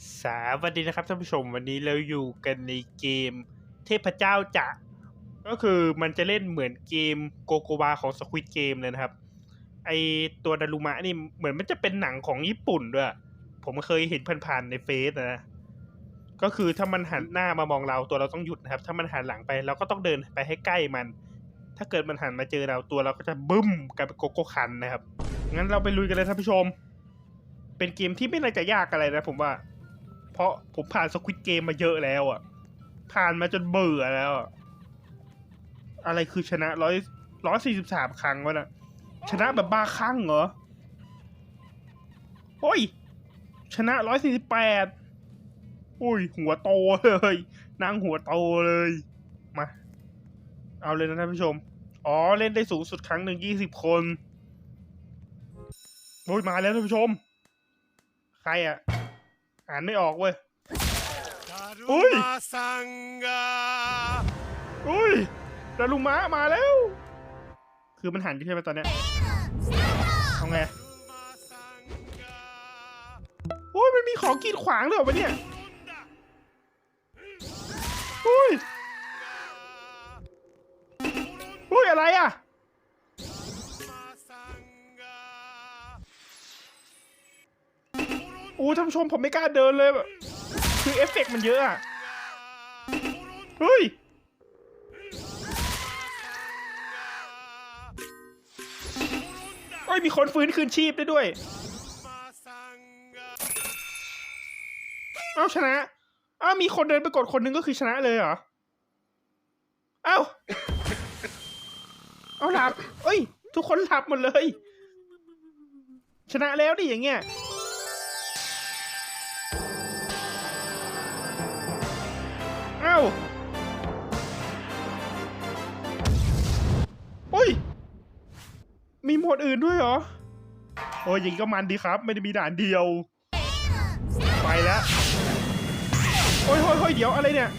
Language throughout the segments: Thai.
สวัสดีนะครับท่านผู้ชมวันนี้เราอยู่กันในเกม เทพเจ้าจะ ก็คือมันจะเล่นเหมือนเกมโกโกวาของสควิตเกมเลยนะครับ ไอตัวดารุมะนี่เหมือนมันจะเป็นหนังของญี่ปุ่นด้วย ผมเคยเห็นผ่านๆในเฟซนะ ก็คือถ้ามันหันหน้ามามองเราตัวเราต้องหยุดนะครับ ถ้ามันหันหลังไปเราก็ต้องเดินไปให้ใกล้มัน ถ้าเกิดมันหันมาเจอเราตัวเราก็จะบึ้มกลายเป็นโกโก้คันนะครับงั้นเราไปลุยกันเลยท่านผู้ชม เป็นเกมที่ไม่น่าจะยากอะไรนะ ผมว่า ราะผมผ่านสควิตเกมมาเยอะแล้วอะ ผ่านมาจนเบื่อแล้วอะอะไรคือชนะร้อยร้อยสี่สิบสามครั้งวะน่ะชนะแบบบ้าคลั่งเหรอโอ้ย ชนะร้อยสี่สิบแปดโอ้ย หัวโตเลยนางหัวโตเลย มา เอาเลยนะท่านผู้ชม อ๋อ เล่นได้สูงสุดครั้งหนึ่งยี่สิบคน โอ้ย มาแล้วท่านผู้ชม ใครอะ อ่านไม่ออกเว้ย อุ้ยอุ้ยดารุมะมาแล้ว คือมันหันยิ่งช่ไหมตอนเนี้ยทำไงโอ้ยมันมีของกีดขวางเลยเหรวะเนี่ยอุ้ยอุ้ยอะไรอะ โอ้ท่านผู้ชมผมไม่กล้าเดินเลยคือเอฟเฟกมันเยอะอะเฮ้ยโอ้ยมีคนฟื้นคืนชีพได้ด้วยเอาชนะเอ้ามีคนเดินไปกดคนนึงก็คือชนะเลยเหรอเอ้าเอาหลับเอ้ย ทุกคนหลับหมดเลย ชนะแล้วดิอย่างเงี้ย โอ้ย มีโหมดอื่นด้วยเหรอ โอ้ยย่างก็มันดีครับ ไม่ได้มีด่านเดียว ไปแล้ว โอ้ยโอ้ยโอ้ยเดี๋ยวอะไรเนี่ย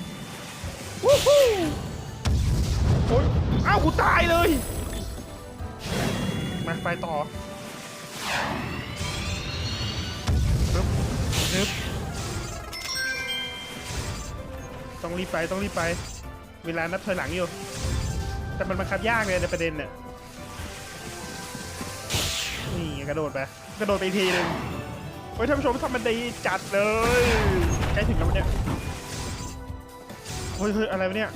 วู้ฮู้โอ้ยอ้าวกูตายเลย มาไปต่อปึ๊บปึ๊บ ต้องรีบไปต้องรีบไป เวลานับถอยหลังอยู่ แต่มันบังคับยากเลยในประเด็นเนี่ยนี่กระโดดไปกระโดดไปทีหนึ่งโอ้ยท่านผู้ชมทำมันดีจัดเลยใกล้ถึงแล้วเนี่ยเฮ้ยเฮ้ยอะไรวะเนี่ย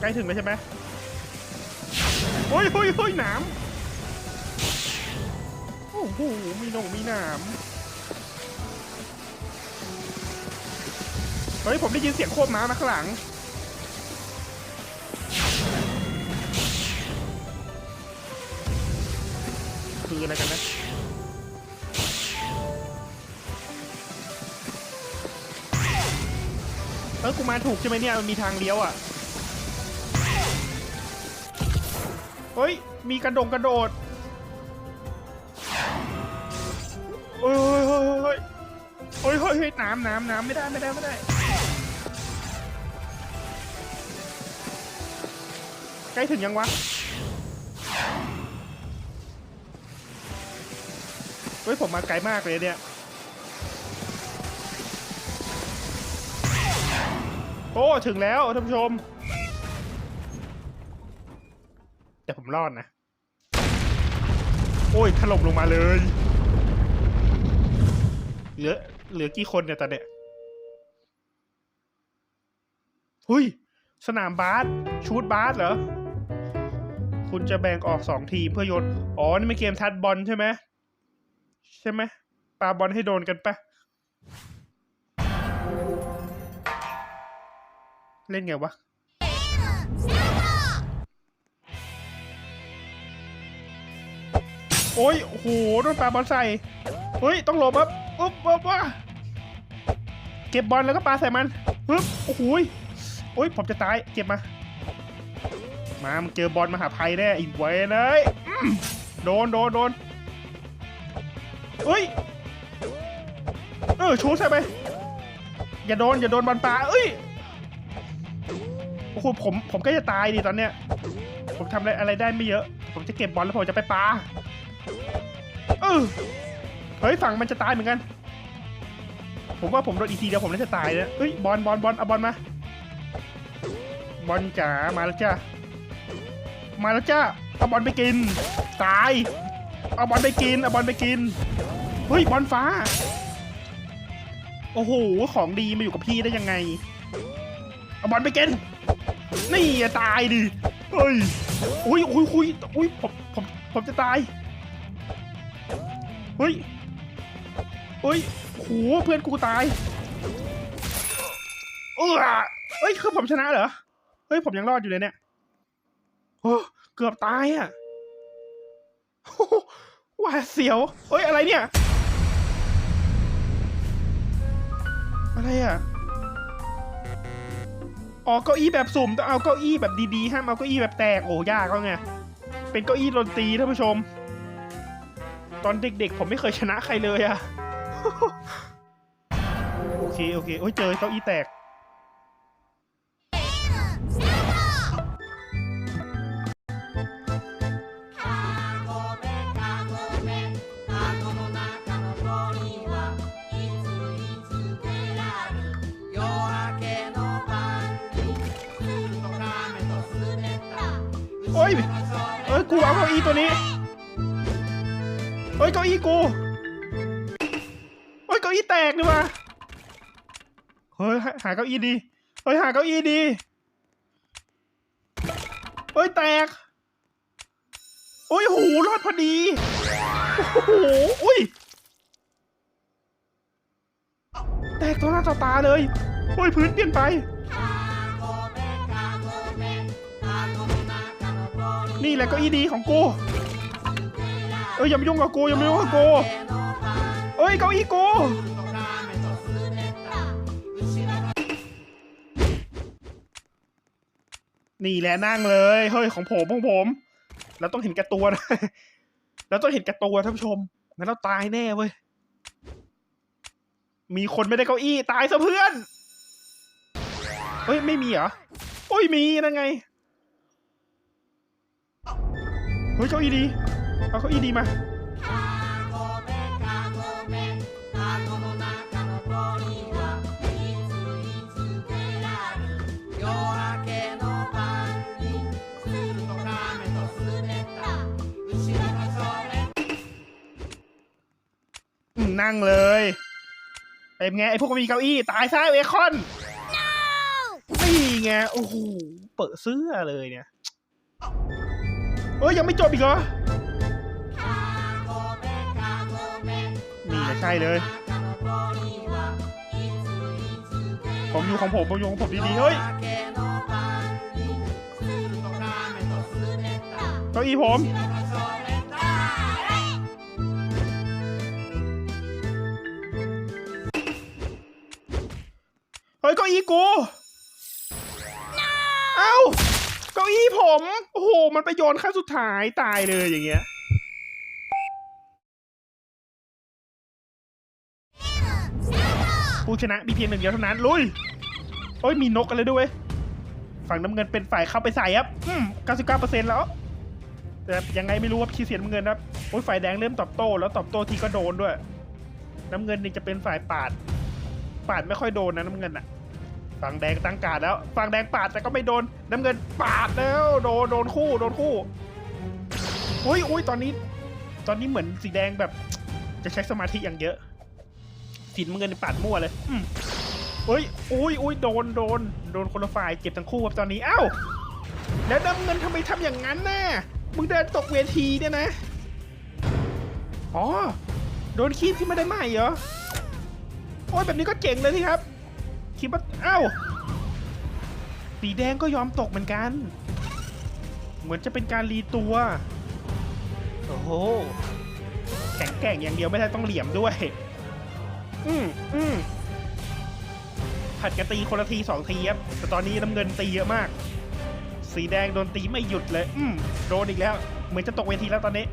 ใกล้ถึงแล้วใช่ไหมโอ้ยเฮ้ยเฮ้ยหนามโอ้โหมีหนงมีหนาม ฮ้ย ผมได้ยินเสียงโคบม้ามาข้างหลัง คืออะไรกันนะเออกูมาถูกใช่ไหมเนี่ย มันมีทางเลี้ยวอะ เฮ้ย มีกระดงกระโดดเฮ้ยเฮ้ยเฮ้ยเฮ้ยเฮ้ยเฮ้ยเฮ้ยน้ำน้ำน้ำไม่ได้ไม่ได้ไม่ได้ ล้ถึงยังวะ เฮ้ย ผมมาไกลมากเลยเนี่ย โอ้ ถึงแล้วท่านผู้ชม แต่ผมรอดนะ โอ้ย ถล่มลงมาเลย เหลือ เหลือกี่คนเนี่ยตอนเนี้ยหุยสนามบาส ชูดบาสเหรอ คุณจะแบ่งออกสองทีมเพื่อโยน อ๋อ นี่เป็นเกมทัดบอลใช่ไหมใช่ไหมปาบอลให้โดนกันปะเล่นไงวะโอ้ยโหโดนปาบอลใส่ เฮ้ย ต้องหลบครับอุ๊บอุ๊บว่ะเก็บบอลแล้วก็ปาใส่มันปึ๊บโอ้โหยโอ้ย ผมจะตาย เก็บมา มามึงเจอบอลมหาภัยแน่อีกไว้เลยโดนโดนโดนเฮ้ยเออชูใช่ไหมอย่าโดนอย่าโดนบอลปลาเอ้ยโอ้โหผมผมก็จะตายดิตอนเนี้ย ผมทำอะไรอะไรได้ไม่เยอะ ผมจะเก็บบอลแล้วผมจะไปปาอเฮ้ยฝั่งมันจะตายเหมือนกัน ผมว่าผมโดนอีกทีเดียวผมน่าจะตายแล้วเฮ้ยบอลบอลบอลเอาบอลมาบอลจ๋ามาแล้วจ้า มาแล้วจ้าเอาบอลไปกิน ตาย เอาบอลไปกิน เอาบอลไปกิน เฮ้ยบอลฟ้า โอ้โห ของดีมาอยู่กับพี่ได้ยังไง เอาบอลไปกิน นี่ตายดิ เฮ้ย อุ้ยอุ้ยอุ้ยอุ้ยผมผมผมจะตาย เฮ้ยเฮ้ยโหเพื่อนกูตาย เออเฮ้ย คือผมชนะเหรอ เฮ้ย ผมยังรอดอยู่เลยเนี่ย โอ้เกือบตายอะหว่าดเสียวเฮ้ย อะไรเนี่ย อะไรอะ อ๋อ เก้าอี้แบบสุ่มต้องเอาเก้าอี้แบบดีๆ ห้ามเอาเก้าอี้แบบแตก โอ้ยากก็ไง เป็นเก้าอี้ดนตรีท่านผู้ชม ตอนเด็กๆ ผมไม่เคยชนะใครเลยอะ โอเค โอเค โอ้ย เจอเก้าอี้แตก กูเอาเก้าอี้ตัวนี้เฮ้ยเก้าอี้กูเฮ้ยเก้าอี้แตกนี่วะเฮ้ยหาเก้าอี้ดีเฮ้ยหาเก้าอี้ดีเฮ้ยแตกโอ้ยหูรอดพอดีโอ้โหอุ้ยแตกต่อหน้าต่อตาเลยโอ้ยพื้นเปลี่ยนไป นี่แหละก็อีดีของกูเอ้ยอย่ามายุ่งกับกูอย่ามายุ่งกับกูเอ้ยเก้าอี้กูนี่แหละนั่งเลยเฮ้ยของผมของผมเราต้องเห็นกระตัวนะเราต้องเห็นกระตัวท่านผู้ชมงั้นเราตายแน่เว้ยมีคนไม่ได้เก้าอี้ตายซะเพื่อนเฮ้ยไม่มีเหรอโอ้ยมีนะไง เฮ้ยเก้าอี้ดี เอาเก้าอี้ดีมา นั่งเลยเป็นไงไอ้พวกมีเก้าอี้ ตายซะเอคอนนี่ไง โอ้โห เปิดเสื้อเลยเนี่ย เอ้ยยังไม่จบอีกเหรอ นี่แะใช่เลย ผมอยู่ของผมผมอยู่ของผมดีๆเฮ้ยเก้าอี้ผมเฮ้ยเก้าอี้กู เอ้า ก้าอี้ผม โอ้โห มันไปโยนขั้นสุดท้ายตายเลยอย่างเงี้ย ผู้ชนะมีเพียงหนึ่งเดียวเท่านั้น ลุย โอ้ย มีนกกันเลยด้วย ฝั่งน้ำเงินเป็นฝ่ายเข้าไปใส่ครับ อืม99%แล้ว แต่ยังไงไม่รู้ว่าคีเสียน้ำเงินครับ โอ้ย ฝ่ายแดงเริ่มตอบโต้ แล้วตอบโต้ทีก็โดนด้วย น้ำเงินนี่จะเป็นฝ่ายปาด ปาดไม่ค่อยโดนนะน้ำเงินอะ ฝั่งแดงตั้งการดแล้วฝั่งแดงปาดแต่ก็ไม่โดนน้ำเงินปาดแล้ว โดนโดนคู่โดนคู่อุ้ยอุ้ยตอนนี้ ตอนนี้เหมือนสีแดงแบบ จะใช้สมาธิอย่างเยอะ สีน้ำเงินปาดมั่วเลยอืมเฮ้ยอุ้ยอุ้ยโดนโดนโดนคนละฝ่ายเจ็บทั้งคู่ครับตอนนี้เอ้าแล้วน้ำเงินทำไมทำอย่างนั้นน่ะมึงเดินตกเวทีเนี่ยนะอ๋อโดนคีบขึ้นมาได้ไหม่เหรอโอ้ยแบบนี้ก็เจ๋งเลยที่ครับ คิดว่าเอ้าสีแดงก็ยอมตกเหมือนกัน เหมือนจะเป็นการรีตัว โอ้โห แข็งแกร่งอย่างเดียวไม่ได้ต้องเหลี่ยมด้วย อืมอืมผัดกันตีคนละทีสองทีครับ แต่ตอนนี้น้ำเงินตีเยอะมาก สีแดงโดนตีไม่หยุดเลย อืมโดนอีกแล้ว เหมือนจะตกเวทีแล้วตอนนี้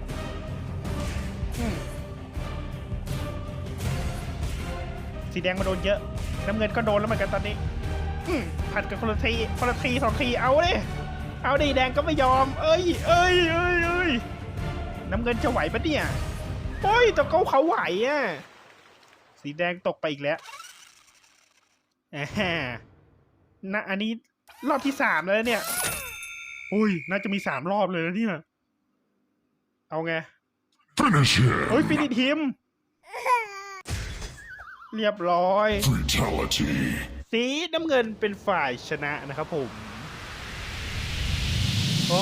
สีแดงมาโดนเยอะ น้ำเงินก็โดนแล้วเหมือนกันตอนนี้อืมผัดกันคนละทีคนละทีสองทีเอาดิเอาดิแดงก็ไม่ยอม เอ้ยเอ้ยเอ้ยเอ้ยน้ำเงินจะไหวปะเนี่ยโโอ้ยแต่เขาเขาไหวอะสีแดงตกไปอีกแล้วอ่าฮะนะอันนี้รอบที่สามแล้วเนี่ยอุ้ยน่าจะมีสามรอบเลยนะเนี่ยเอาไง Finish him! เฮ้ยฟินิชทีม เรียบร้อย Fatality. สีน้ำเงินเป็นฝ่ายชนะนะครับผม โอ้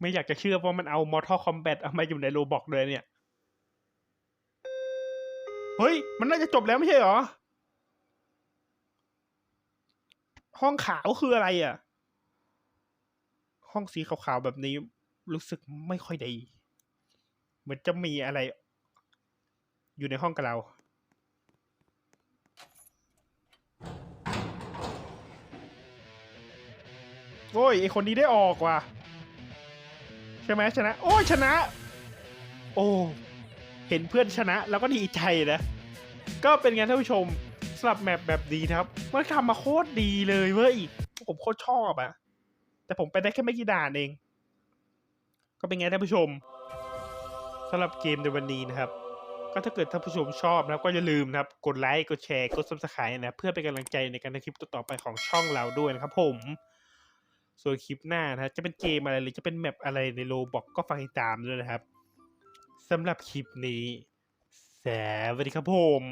ไม่อยากจะเชื่อว่ามันเอา Mortal Kombat เอามาอยู่ในโรบอกเลยเนี่ย เฮ้ย มันน่าจะจบแล้วไม่ใช่เหรอ ห้องขาวคืออะไรอะ ห้องสีขาวๆแบบนี้รู้สึกไม่ค่อยดี เหมือนจะมีอะไร อยู่ในห้องกับเรา โอ้ยไอคนนี้ได้ออกว่ะ ใช่ไหมชนะ โอ้ยชนะ โอ้เห็นเพื่อนชนะแล้วก็ดีใจนะ ก็เป็นไงท่านผู้ชมสำหรับแมปแบบดีนะครับมันทำมาโคตรดีเลยเว้ยผมโคตรชอบอะแต่ผมไปได้แค่ไม่กี่ด่านเอง ก็เป็นไงท่านผู้ชมสำหรับเกมในวันนี้นะครับ ก็ถ้าเกิดท่านผู้ชมชอบนะครับก็อย่าลืมนะครับกดไลค์กดแชร์กดซับสไครต์นะเพื่อเป็นกำลังใจในการทำคลิปต่อไปของช่องเราด้วยนะครับผม ส่วนคลิปหน้านะจะเป็นเกมอะไรหรือจะเป็นแมปอะไรในโลบอกก็ฟังติดตามด้วยนะครับสำหรับคลิปนี้สวัสดีครับผม